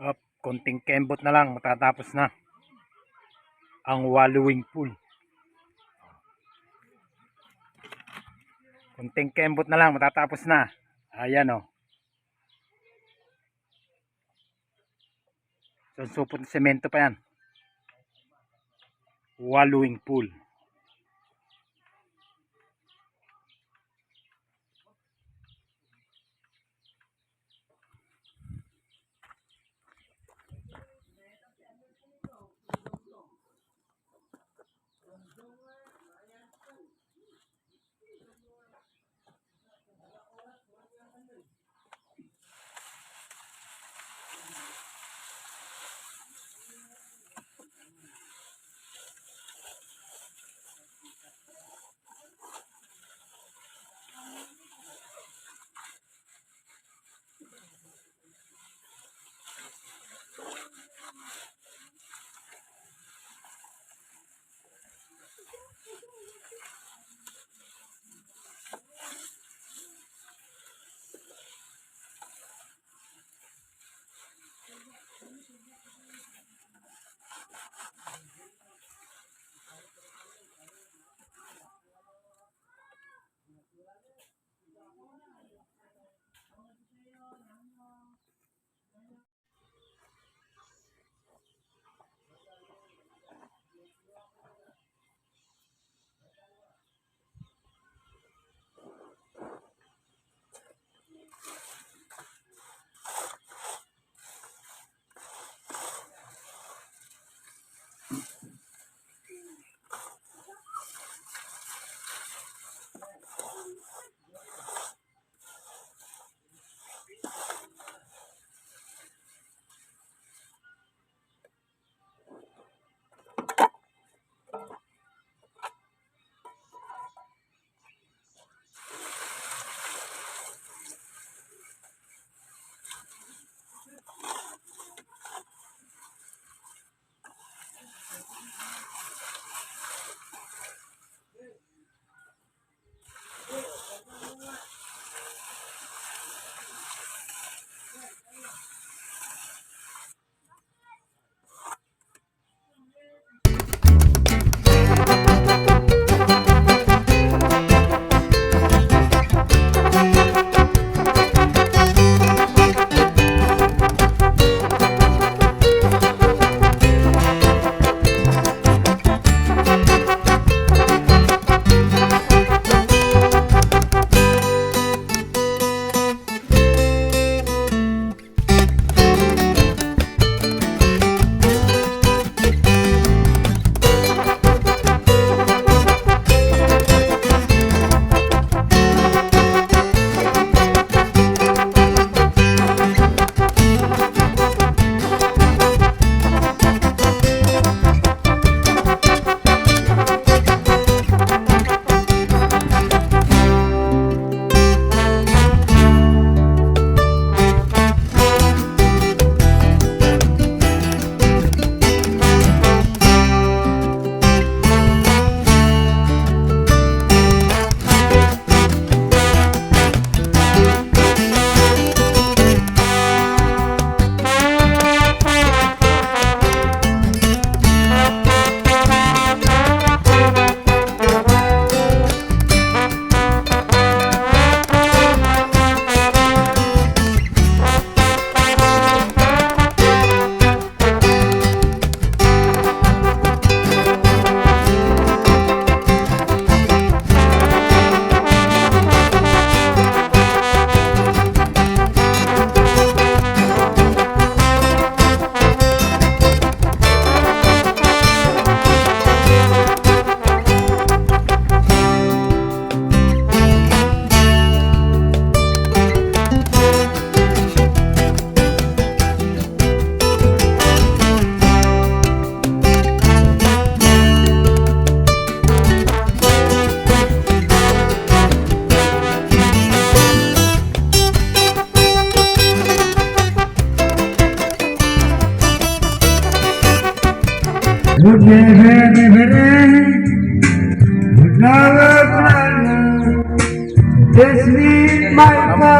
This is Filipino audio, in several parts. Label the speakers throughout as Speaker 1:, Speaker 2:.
Speaker 1: Up, konting kembot na lang, matatapos na. Ang wallowing pool. Konting kembot na lang, matatapos na. Ayan o. So, supot ng semento pa yan. Wallowing pool.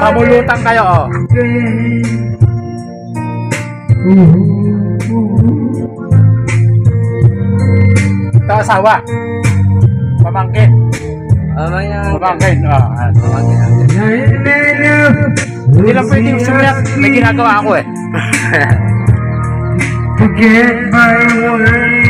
Speaker 2: Mamulutan kayo, oh.
Speaker 1: Ito asawa. Pamangkin.
Speaker 2: Mamaya.
Speaker 1: Pamangkin. Oh.
Speaker 2: Mamaya.
Speaker 1: Hindi lang pwede yung sulat. May ginagawa ako eh.
Speaker 3: Forget my but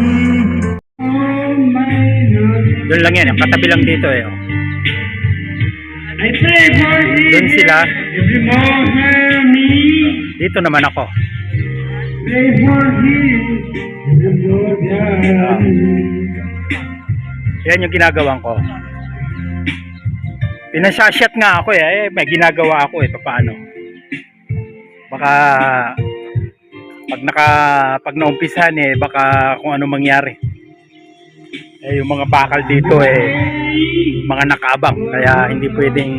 Speaker 1: Doon lang yan. Ang katabi lang dito eh. oh. Doon sila. Dito naman ako.
Speaker 3: Morning.
Speaker 1: Yan yung ginagawa ko. Pinasasyat nga ako eh. eh. May ginagawa ako eh. Paano? Baka pag naka pag naumpisahan eh baka kung ano mangyari. Eh yung mga bakal dito eh mga nakaabang kaya hindi pwedeng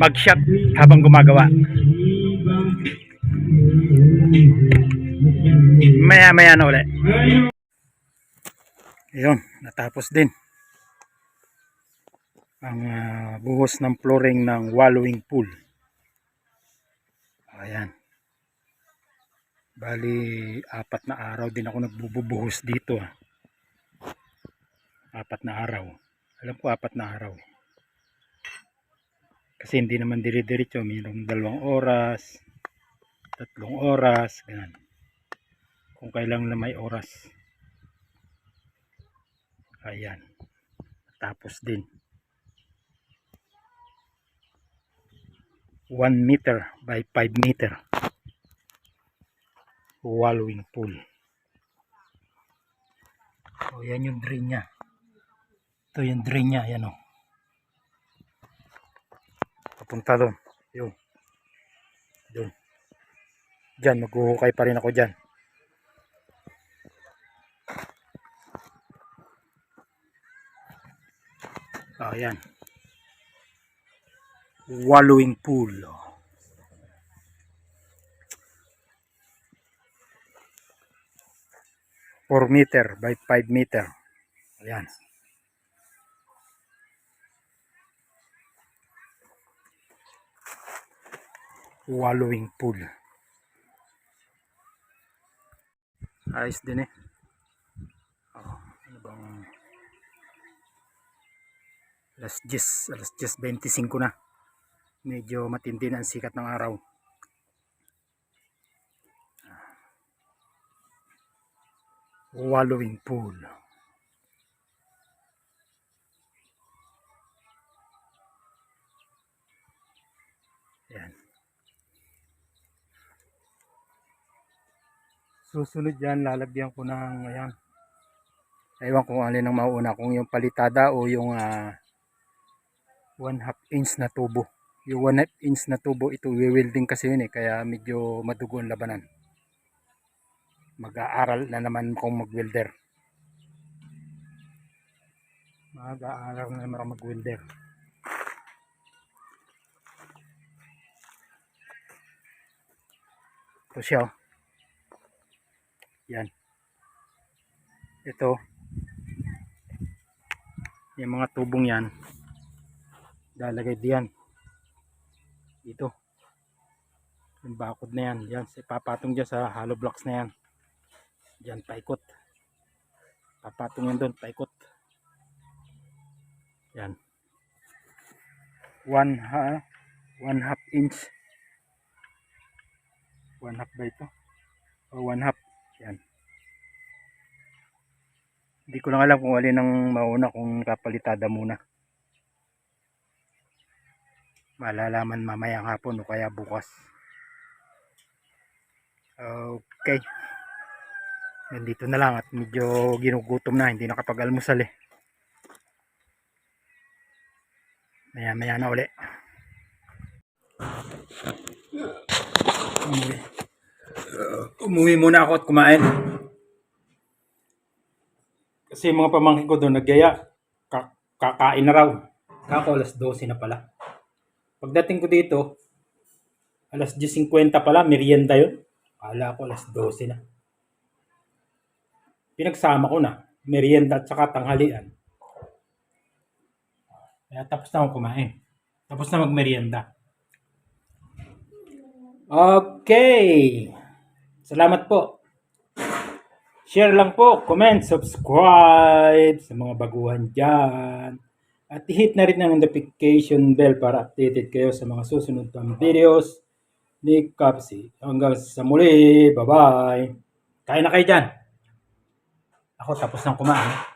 Speaker 1: mag-shot habang gumagawa. Maya maya na ulit. Ayun, natapos din. Ang ah, buhos ng flooring ng wallowing pool. Ayan. Bali, apat na araw din ako nagbubuhos dito. ah. Apat na araw. Alam ko apat na araw. Kasi hindi naman dire-diretso. Mayroong dalawang oras, tatlong oras, ganun. Kung kailang na may oras. Ayan. Tapos din. 1 meter by 5 meter. Wallowing pool. So, yan yung drain niya. Ito yung drain niya. Ayan o. Papunta doon. Yun. Doon. Diyan. Maghuhukay pa rin ako dyan. Oh, ayan. Wallowing pool. Four meter by 5 meter. Ayan. Wallowing pool. Ayos din eh. Oh, ano bang alas 10, alas 10.25 na. Medyo matindi na ang sikat ng araw. Wallowing pool. Susunod yan, lalagyan ko ng, ayan. Ewan kung alin ang mauna, kung yung palitada o yung ah, one half inch na tubo. Yung one half inch na tubo, ito welding kasi yun eh, kaya medyo madugo ang labanan. Mag-aaral na naman kung mag-welder. Mag-aaral na naman mag-welder. Ito siya oh. Yan. Ito. Yung mga tubong yan. Lalagay diyan. Dito. Yung bakod na yan. Yan. Papatong dyan sa hollow blocks na yan. Diyan paikot. Papatong yan doon. Paikot. Yan. One ha one half inch. One half ba ito? O one half. Yan. Hindi ko lang alam kung alin ang mauna kung kapalitada muna. Malalaman mamayang hapon o kaya bukas. Okay. Nandito na lang at medyo ginugutom na. Hindi nakapag-almusal eh. Maya maya na uli. Umuwi. Umuwi muna ako at kumain. Kasi yung mga pamangkin ko doon nagyaya. Ka- kakain na raw. Kako alas 12 na pala. Pagdating ko dito, alas 10.50 pala, merienda yun. Kala ko alas 12 na. Pinagsama ko na, merienda at saka tanghalian. Kaya tapos na akong kumain. Tapos na magmerienda. Okay. Salamat po. Share lang po, comment, subscribe sa mga baguhan dyan. At i-hit na rin ang notification bell para updated kayo sa mga susunod pang videos ni Kapsi. Hanggang sa muli, bye-bye. Kain na kayo dyan. Ako tapos nang kumain.